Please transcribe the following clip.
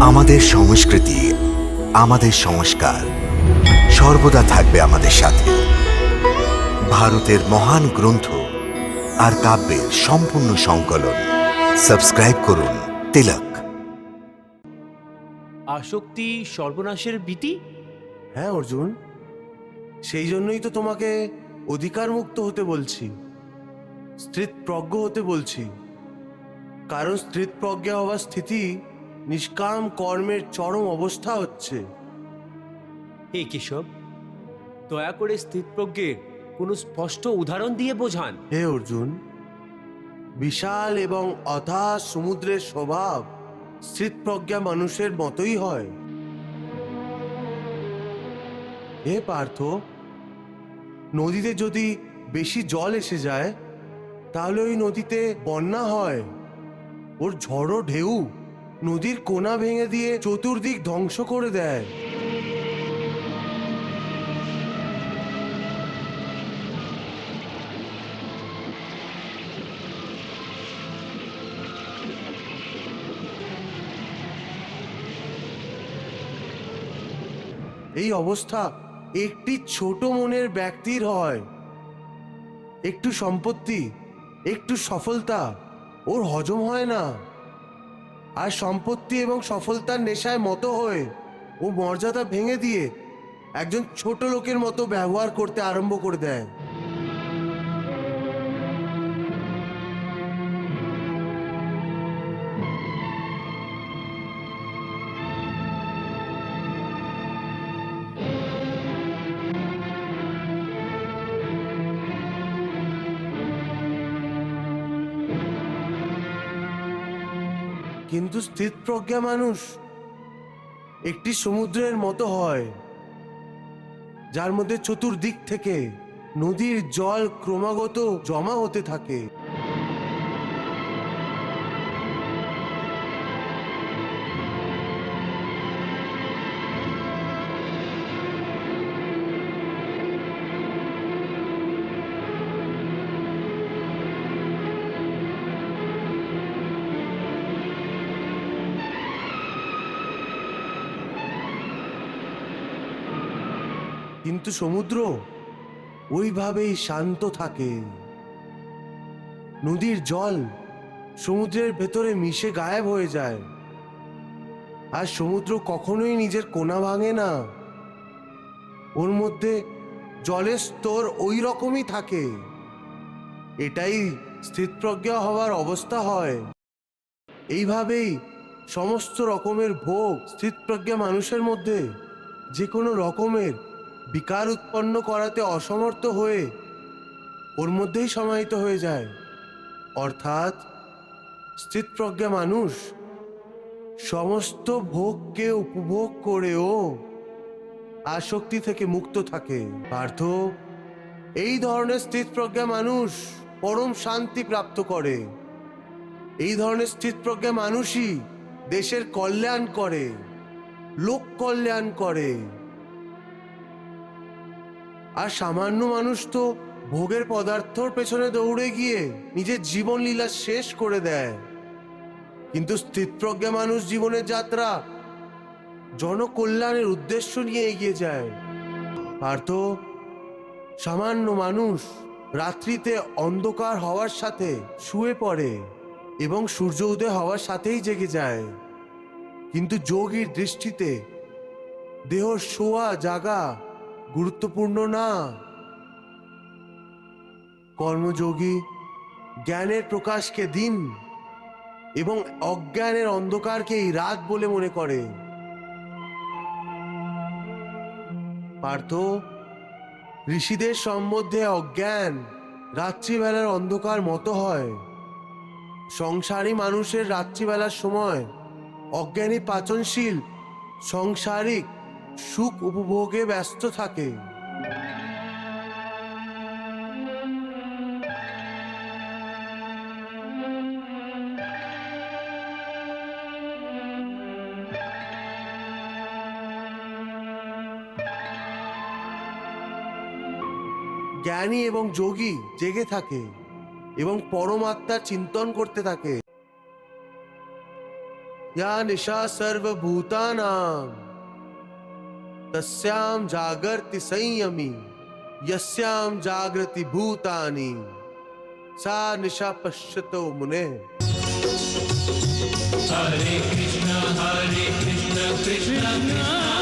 আমাদের সংস্কৃতি আমাদের সংস্কার সর্বদা থাকবে আমাদের সাথে। ভারতের মহান গ্রন্থ আর কাব্যের সম্পূর্ণ সংকলন। সাবস্ক্রাইব করুন তিলক। আসক্তি সর্বনাশের ভীতি? হ্যাঁ অর্জুন। সেই জন্যই তো তোমাকে অধিকার মুক্ত হতে বলছি। স্থিতপ্রজ্ঞ হতে বলছি। কারণ স্থিতপ্রজ্ঞা হওয়ার স্থিতি নিষ্কাম কর্মের চরম অবস্থা হচ্ছে। হে কেশব দয়া করে স্থিতপ্রজ্ঞের কোনো স্পষ্ট উদাহরণ দিয়ে বোঝান। হে অর্জুন বিশাল এবং অথা সমুদ্রের স্বভাব স্থিতপ্রজ্ঞা মানুষের মতোই হয়। হে পার্থ নদীতে যদি বেশি জল এসে যায় তাহলে ওই নদীতে বন্যা হয় ওর ঝড়ো ঢেউ। নদীর কোনা ভেঙে দিয়ে চতুর্দিক ধ্বংস করে দেয়। এই অবস্থা একটি ছোট মনের ব্যক্তির হয়। একটু সম্পত্তি, একটু সফলতা, ওর হজম হয় না। আর সম্পত্তি এবং সফলতার নেশায় মতো হয়ে ও মর্যাদা ভেঙে দিয়ে একজন ছোট লোকের মতো ব্যবহার করতে আরম্ভ করে দেয়। কিন্তু স্থিতপ্রজ্ঞা মানুষ একটি সমুদ্রের মতো হয়, যার মধ্যে চতুর্দিক থেকে নদীর জল ক্রমাগত জমা হতে থাকে। কিন্তু সমুদ্র ওইভাবেই শান্ত থাকে। নদীর জল সমুদ্রের ভেতরে মিশে গায়েব হয়ে যায়। আর সমুদ্র কখনোই নিজের কোনা ভাঙে না। ওর মধ্যে জলের স্তর ওই রকমই থাকে। এটাই স্থিতপ্রজ্ঞা হওয়ার অবস্থা হয়। এইভাবেই সমস্ত রকমের ভোগ স্থিতপ্রজ্ঞা মানুষের মধ্যে যে কোনো রকমের বিকার উৎপন্ন করাতে অসমর্থ হয়ে ওর মধ্যেই সমাহিত হয়ে যায়। অর্থাৎ স্থিতপ্রজ্ঞা মানুষ সমস্ত ভোগকে উপভোগ করেও আসক্তি থেকে মুক্ত থাকে। পার্থ, এই ধরনের স্থিতপ্রজ্ঞা মানুষ পরম শান্তি প্রাপ্ত করে। এই ধরনের স্থিতপ্রজ্ঞা মানুষই দেশের কল্যাণ করে, লোক কল্যাণ করে। আর সামান্য মানুষ তো ভোগের পদার্থর পেছনে দৌড়ে গিয়ে নিজের জীবন লীলা শেষ করে দেয়। কিন্তু স্থিতপ্রজ্ঞা মানুষ জীবনের যাত্রা জনকল্যাণের উদ্দেশ্য নিয়ে এগিয়ে যায়। পার্থ, সামান্য মানুষ রাত্রিতে অন্ধকার হওয়ার সাথে শুয়ে পড়ে এবং সূর্য উদয় হওয়ার সাথেই জেগে যায়। কিন্তু যোগীর দৃষ্টিতে দেহ শোয়া জাগা গুরুত্বপূর্ণ না? কর্মযোগী জ্ঞানের প্রকাশকে দিন এবং অজ্ঞানের অন্ধকারকেই রাত বলে মনে করে। পার্থ, ঋষিদের সম্বন্ধে অজ্ঞান রাত্রিবেলার অন্ধকার মতো হয়। সংসারী মানুষের রাত্রিবেলার সময় অজ্ঞানী পাচনশীল, সংসারিক সুখ উপভোগে ব্যস্ত থাকে। জ্ঞানী এবং যোগী জেগে থাকে এবং পরমাত্মার চিন্তন করতে থাকে। নিশা সর্বভূতানাম। तस्याम जागृति संयमी यस्याम जागृति भूतानी। सा निशा पश्यतो मुने। हरे कृष्ण हरे कृष्ण कृष्ण कृष्ण।